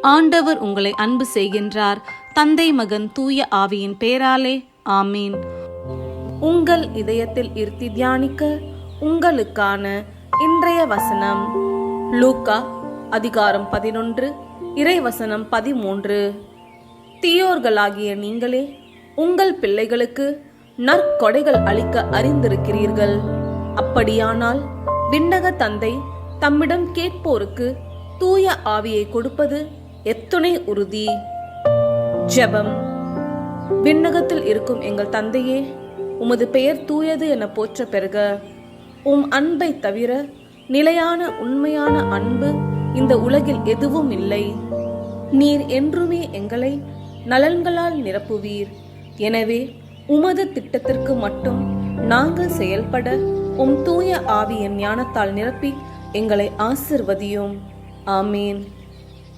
ஆண்டவர் உங்களை அன்பு செய்கின்றார். தந்தை மகன் தூய ஆவியின் பேராலே ஆமீன். உங்கள் இதயத்தில் இருத்தி தியானிக்க உங்களுக்கான இன்றைய வசனம் லூக்கா அதிகாரம் பதினொன்று இறைவசனம் பதிமூன்று. தீயோர்களாகிய நீங்களே உங்கள் பிள்ளைகளுக்கு நற்கொடைகள் அளிக்க அறிந்திருக்கிறீர்கள். அப்படியானால் விண்ணக தந்தை தம்மிடம் கேட்போருக்கு தூய ஆவியை கொடுப்பது எத்துணை உறுதி. ஜெபம். விண்ணகத்தில் இருக்கும் எங்கள் தந்தையே உமது பெயர் தூயது என போற்ற பெறுக. உம் அன்பை தவிர நிலையான உண்மையான அன்பு இந்த உலகில் எதுவும் இல்லை. நீர் என்றுமே எங்களை நலன்களால் நிரப்புவீர். எனவே உமது திட்டத்திற்கு மட்டும் நாங்கள் செயல்பட உம் தூய ஆவியின் ஞானத்தால் நிரப்பி எங்களை ஆசிர்வதியும். ஆமீன்.